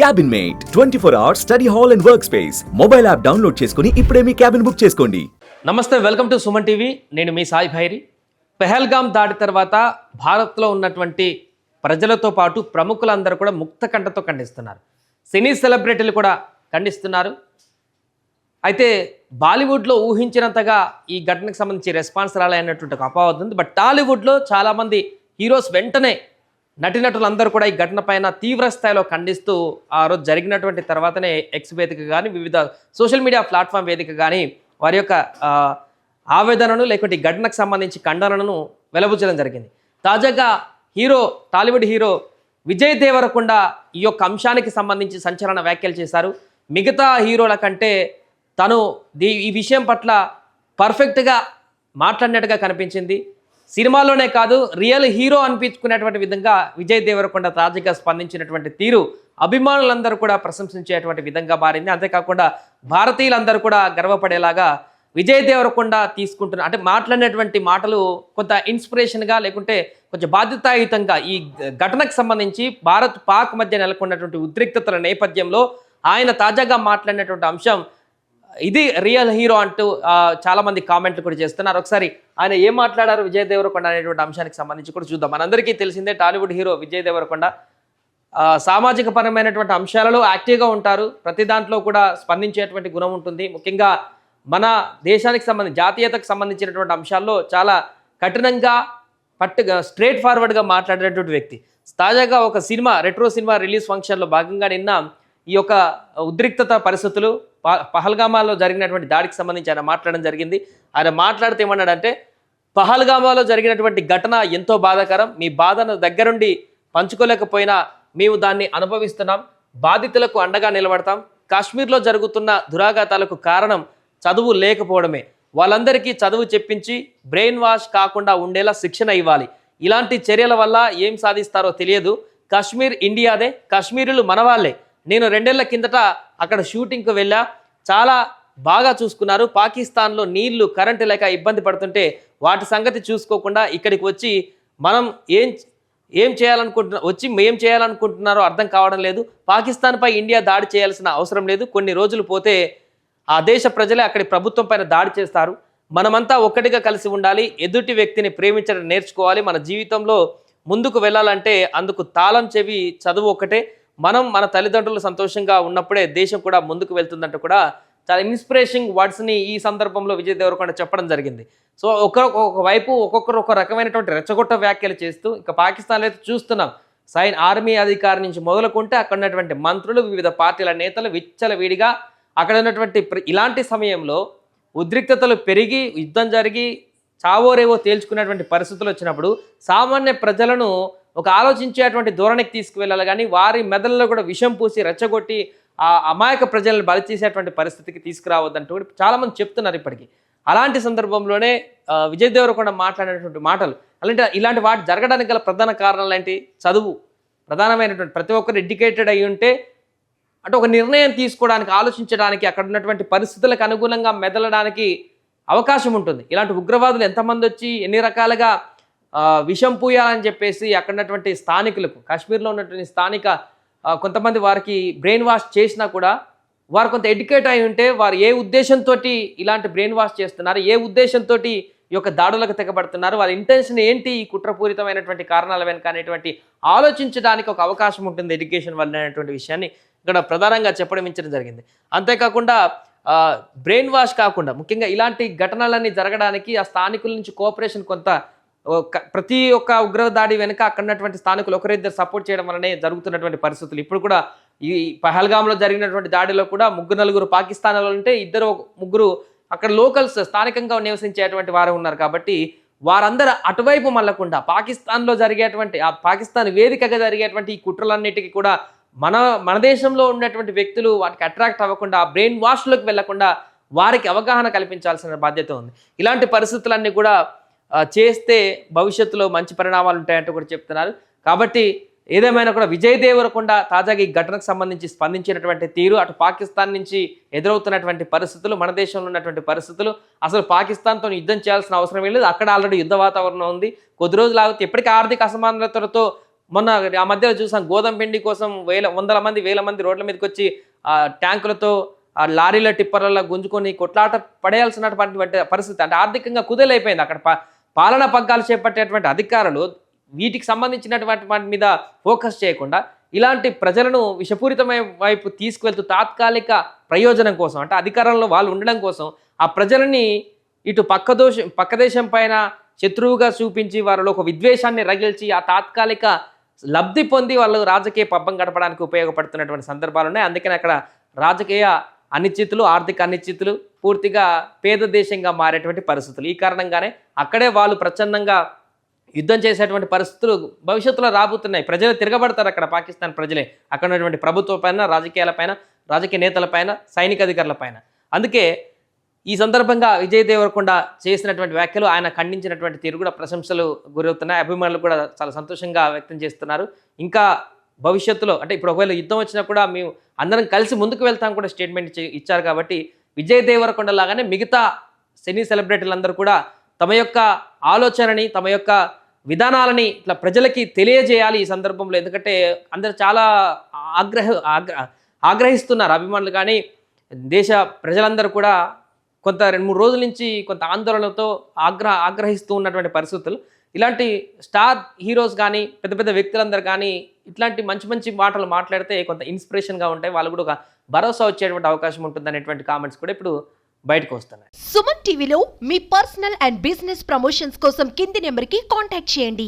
Cabin mate twenty four hours study hall and work space mobile app download చేసుకుని ఇప్పుడే మీ cabin book చేసుకోండి. నమస్తే welcome to Suman TV నేను మీ సాయి భైరి. పెహల్గామ్ దాడి తర్వాత భారత్లో ఉన్నటువంటి ప్రజలతో పాటు ప్రముఖులందరూ కూడా ముక్త కంటతో ఖండిస్తున్నారు. సినీ సెలబ్రిటీలు కూడా ఖండిస్తున్నారు. అయితే బాలీవుడ్లో ఊహించినంతగా ఈ ఘటనకు సంబంధించి రెస్పాన్స్ రాలైనటువంటి ఒక అపవాదం ఉంది. బట్ టాలీవుడ్లో చాలామంది హీరోస్ వెంటనే నటినటులందరూ కూడా ఈ ఘటన పైన తీవ్ర స్థాయిలో ఖండిస్తూ ఆ రోజు జరిగినటువంటి తర్వాతనే ఎక్స్ వేదిక కానీ వివిధ సోషల్ మీడియా ప్లాట్ఫామ్ వేదిక కానీ వారి యొక్క ఆవేదనను లేకుంటే ఈ ఘటనకు సంబంధించి ఖండనను వెలబుచ్చడం జరిగింది. తాజాగా hero Tollywood hero Vijay Devarakonda ఈ యొక్క అంశానికి సంబంధించి సంచలన వ్యాఖ్యలు చేశారు. మిగతా హీరోల కంటే తను దీ ఈ విషయం పట్ల పర్ఫెక్ట్గా మాట్లాడినట్టుగా కనిపించింది. సినిమాలోనే కాదు రియల్ హీరో అనిపించుకునేటువంటి విధంగా విజయ్ దేవరకొండ తాజాగా స్పందించినటువంటి తీరు అభిమానులందరూ కూడా ప్రశంసించేటువంటి విధంగా మారింది. అంతేకాకుండా భారతీయులందరూ కూడా గర్వపడేలాగా విజయ్ దేవరకొండ తీసుకుంటున్న అంటే మాట్లాడినటువంటి మాటలు కొంత ఇన్స్పిరేషన్గా లేకుంటే కొంచెం బాధ్యతాయుతంగా ఈ ఘటనకు సంబంధించి భారత్ పాక్ మధ్య నెలకొన్నటువంటి ఉద్రిక్తతల నేపథ్యంలో ఆయన తాజాగా మాట్లాడినటువంటి అంశం ఇది రియల్ హీరో అంటూ చాలా మంది కామెంట్లు కూడా చేస్తున్నారు. ఒకసారి ఆయన ఏం మాట్లాడారు విజయ్ దేవరకొండ అనేటువంటి అంశానికి సంబంధించి కూడా చూద్దాం. మనందరికీ తెలిసిందే టాలీవుడ్ హీరో విజయ్ దేవరకొండ. సామాజిక పరమైనటువంటి అంశాలలో యాక్టివ్గా ఉంటారు. ప్రతి దాంట్లో కూడా స్పందించేటువంటి గుణం ఉంటుంది. ముఖ్యంగా మన దేశానికి సంబంధించి జాతీయతకు సంబంధించినటువంటి అంశాల్లో చాలా కఠినంగా పట్టుగా స్ట్రేట్ ఫార్వర్డ్గా మాట్లాడేటువంటి వ్యక్తి. తాజాగా ఒక సినిమా రెట్రో సినిమా రిలీజ్ ఫంక్షన్లో భాగంగా నిన్న ఈ యొక్క ఉద్రిక్తత పరిస్థితులు ప- పహల్గామాలో జరిగినటువంటి దాడికి సంబంధించి ఆయన మాట్లాడడం జరిగింది. ఆయన మాట్లాడితే ఏమన్నాడంటే పహల్గామాలో జరిగినటువంటి ఘటన ఎంతో బాధాకరం. మీ బాధను దగ్గరుండి పంచుకోలేకపోయినా మేము దాన్ని అనుభవిస్తున్నాం. బాధితులకు అండగా నిలబడతాం. కాశ్మీర్లో జరుగుతున్న దురాఘాతాలకు కారణం చదువు లేకపోవడమే. వాళ్ళందరికీ చదువు చెప్పించి బ్రెయిన్ వాష్ కాకుండా ఉండేలా శిక్షణ ఇవ్వాలి. ఇలాంటి చర్యల వల్ల ఏం సాధిస్తారో తెలియదు. కాశ్మీర్ ఇండియాదే. కాశ్మీరులు మనవాళ్ళే నేను రెండేళ్ళ కిందట అక్కడ షూటింగ్కు వెళ్ళా. చాలా బాగా చూసుకున్నారు. పాకిస్తాన్లో నీళ్ళు కరెంటు లేక ఇబ్బంది పడుతుంటే వాటి సంగతి చూసుకోకుండా ఇక్కడికి వచ్చి మనం ఏం ఏం చేయాలనుకుంటున్నా వచ్చి ఏం చేయాలనుకుంటున్నారో అర్థం కావడం లేదు. పాకిస్తాన్పై ఇండియా దాడి చేయాల్సిన అవసరం లేదు. కొన్ని రోజులు పోతే ఆ దేశ ప్రజలే అక్కడి ప్రభుత్వం పైన దాడి చేస్తారు. మనమంతా ఒక్కటిగా కలిసి ఉండాలి. ఎదుటి వ్యక్తిని ప్రేమించడం నేర్చుకోవాలి. మన జీవితంలో ముందుకు వెళ్ళాలంటే అందుకు తాళం చెవి చదువు ఒకటే మనం మన తల్లిదండ్రులు సంతోషంగా ఉన్నప్పుడే దేశం కూడా ముందుకు వెళ్తుందంటూ కూడా చాలా ఇన్స్పిరేషన్ వర్డ్స్ని ఈ సందర్భంలో విజయ్ దేవరకొండ చెప్పడం జరిగింది. సో ఒక్కొక్క ఒకవైపు ఒక్కొక్కరు ఒక రకమైనటువంటి రెచ్చగొట్ట వ్యాఖ్యలు చేస్తూ ఇక పాకిస్తాన్లో అయితే చూస్తున్నాం. సైన్ ఆర్మీ అధికారి నుంచి మొదలుకుంటే అక్కడ ఉన్నటువంటి మంత్రులు వివిధ పార్టీల నేతలు విచ్చల విడిగా అక్కడ ఉన్నటువంటి ప్ర- ఇలాంటి సమయంలో ఉద్రిక్తతలు పెరిగి యుద్ధం జరిగి చావోరేవో తేల్చుకునేటువంటి పరిస్థితులు వచ్చినప్పుడు సామాన్య ప్రజలను ఒక ఆలోచించేటువంటి ధోరణికి తీసుకువెళ్ళాలి. కానీ వారి మెదళ్ళలో కూడా విషం పూసి రెచ్చగొట్టి ఆ అమాయక ప్రజలను బలి చేసేటువంటి పరిస్థితికి తీసుకురావద్దంటూ కూడా చాలామంది చెప్తున్నారు ఇప్పటికీ. అలాంటి సందర్భంలోనే విజయ్ దేవరకొండ మాట్లాడినటువంటి మాటలు అలాంటి ఇలాంటి వాటి జరగడానికి గల ప్రధాన కారణాలు ఏంటి? చదువు. ప్రధానమైనటువంటి ప్రతి ఒక్కరు ఎడ్యుకేటెడ్ అయి ఉంటే అంటే ఒక నిర్ణయం తీసుకోవడానికి ఆలోచించడానికి అక్కడ ఉన్నటువంటి పరిస్థితులకు అనుగుణంగా మెదలడానికి అవకాశం ఉంటుంది. ఇలాంటి ఉగ్రవాదులు ఎంతమంది వచ్చి ఎన్ని రకాలుగా విషం పూయాలని చెప్పేసి అక్కడ ఉన్నటువంటి స్థానికులకు కాశ్మీర్లో ఉన్నటువంటి స్థానిక కొంతమంది వారికి బ్రెయిన్ వాష్ చేసినా కూడా వారు కొంత ఎడ్యుకేట్ అయి ఉంటే వారు ఏ ఉద్దేశంతో ఇలాంటి బ్రెయిన్ వాష్ చేస్తున్నారు ఏ ఉద్దేశంతో ఈ యొక్క దాడులకు తెగబడుతున్నారు వారి ఇంటెన్షన్ ఏంటి ఈ కుట్రపూరితమైనటువంటి కారణాల వెనుక అనేటువంటి ఆలోచించడానికి ఒక అవకాశం ఉంటుంది ఎడ్యుకేషన్ వల్ల అనేటువంటి విషయాన్ని ఇక్కడ ప్రధానంగా చెప్పడం ఇచ్చడం జరిగింది. అంతేకాకుండా బ్రెయిన్ వాష్ కాకుండా ముఖ్యంగా ఇలాంటి ఘటనలన్నీ జరగడానికి ఆ స్థానికుల నుంచి కోఆపరేషన్ కొంత ప్రతి ఒక్క ఉగ్ర దాడి వెనుక అక్కడ ఉన్నటువంటి స్థానికులు ఒకరిద్దరు సపోర్ట్ చేయడం వల్లనే జరుగుతున్నటువంటి పరిస్థితులు. ఇప్పుడు కూడా ఈ పహల్గామ్లో జరిగినటువంటి దాడిలో కూడా ముగ్గురు నలుగురు పాకిస్తాన్ వాళ్ళు ఉంటే ఇద్దరు ముగ్గురు అక్కడ లోకల్స్ స్థానికంగా నివసించేటువంటి వారు ఉన్నారు కాబట్టి వారందరూ అటువైపు మళ్ళకుండా పాకిస్తాన్లో జరిగేటువంటి ఆ పాకిస్తాన్ వేదికగా జరిగేటువంటి ఈ కుట్రలన్నిటికీ కూడా మన మన దేశంలో ఉన్నటువంటి వ్యక్తులు వాటికి అట్రాక్ట్ అవ్వకుండా బ్రెయిన్ వాష్లోకి వెళ్ళకుండా వారికి అవగాహన కల్పించాల్సిన బాధ్యత ఉంది. ఇలాంటి పరిస్థితులన్నీ కూడా చేస్తే భవిష్యత్తులో మంచి పరిణామాలు ఉంటాయంటూ కూడా చెప్తున్నారు. కాబట్టి ఏదేమైనా కూడా విజయ్ దేవరకొండ తాజాగా ఈ ఘటనకు సంబంధించి స్పందించినటువంటి తీరు అటు పాకిస్తాన్ నుంచి ఎదురవుతున్నటువంటి పరిస్థితులు మన దేశంలో ఉన్నటువంటి పరిస్థితులు అసలు పాకిస్తాన్తో యుద్ధం చేయాల్సిన అవసరం లేదు. అక్కడ ఆల్రెడీ యుద్ధ వాతావరణం ఉంది. కొద్ది రోజులు ఆగితే ఎప్పటికీ ఆర్థిక అసమానతలతో మొన్న ఆ మధ్యలో చూసాం గోధుమ పిండి కోసం వేల వందల మంది వేల మంది రోడ్ల మీదకి వచ్చి ఆ ట్యాంకులతో ఆ లారీల టిప్పర్లలో గుంజుకొని కొట్లాట పడేయాల్సినటువంటి పరిస్థితి అంటే ఆర్థికంగా కుదేలైపోయింది. అక్కడ పాలన పగ్గాలు చేపట్టేటువంటి అధికారులు వీటికి సంబంధించినటువంటి వాటి మీద ఫోకస్ చేయకుండా ఇలాంటి ప్రజలను విషపూరితమైన వైపు తీసుకువెళ్తూ తాత్కాలిక ప్రయోజనం కోసం అంటే అధికారంలో వాళ్ళు ఉండడం కోసం ఆ ప్రజలని ఇటు పక్క దోషం పక్క దేశం పైన శత్రువుగా చూపించి వారిలో ఒక విద్వేషాన్ని రగిల్చి ఆ తాత్కాలిక లబ్ధి పొంది వాళ్ళు రాజకీయ పబ్బం గడపడానికి ఉపయోగపడుతున్నటువంటి సందర్భాలు ఉన్నాయి. అందుకని అక్కడ రాజకీయ అనిశ్చితులు ఆర్థిక అనిశ్చితులు పూర్తిగా పేద దేశంగా మారేటువంటి పరిస్థితులు. ఈ కారణంగానే అక్కడే వాళ్ళు ప్రచన్నంగా యుద్ధం చేసేటువంటి పరిస్థితులు భవిష్యత్తులో రాబోతున్నాయి. ప్రజలు తిరగబడతారు అక్కడ పాకిస్తాన్ ప్రజలే. అక్కడ ఉన్నటువంటి ప్రభుత్వ పైన రాజకీయాలపైన రాజకీయ నేతలపైన సైనిక అధికారులపైన అందుకే ఈ సందర్భంగా విజయ్ దేవరకొండ చేసినటువంటి వ్యాఖ్యలు ఆయన ఖండించినటువంటి తీరు కూడా ప్రశంసలు గురవుతున్నాయి. అభిమానులు కూడా చాలా సంతోషంగా వ్యక్తం చేస్తున్నారు. ఇంకా భవిష్యత్తులో అంటే ఇప్పుడు ఒకవేళ యుద్ధం వచ్చినా కూడా మేము అందరం కలిసి ముందుకు వెళ్తాం కూడా స్టేట్మెంట్ ఇచ్చారు కాబట్టి విజయ్ దేవరకొండ లాగానే మిగతా సినీ సెలబ్రిటీలందరూ కూడా తమ యొక్క ఆలోచనని తమ యొక్క విధానాలని ఇట్లా ప్రజలకి తెలియజేయాలి ఈ సందర్భంలో. ఎందుకంటే అందరు చాలా ఆగ్రహ ఆగ్రహిస్తున్నారు అభిమానులు. కానీ దేశ ప్రజలందరూ కూడా కొంత రెండు మూడు రోజుల నుంచి కొంత ఆందోళనతో ఆగ్రహ ఆగ్రహిస్తూ ఉన్నటువంటి పరిస్థితులు. ఇలాంటి స్టార్ హీరోస్ కానీ పెద్ద పెద్ద వ్యక్తులందరూ కానీ ఇట్లాంటి మంచి మంచి మాటలు మాట్లాడితే కొంత ఇన్స్పిరేషన్గా ఉంటాయి. వాళ్ళు కూడా ఒక భరోసా వచ్చేటువంటి అవకాశం ఉంటుంది అనేటువంటి కామెంట్స్ కూడా ఇప్పుడు బయటకు వస్తున్నాయి. సుమన్ టీవీలో మీ పర్సనల్ అండ్ బిజినెస్ ప్రమోషన్స్ కోసం కింది నెంబర్కి కాంటాక్ట్ చేయండి.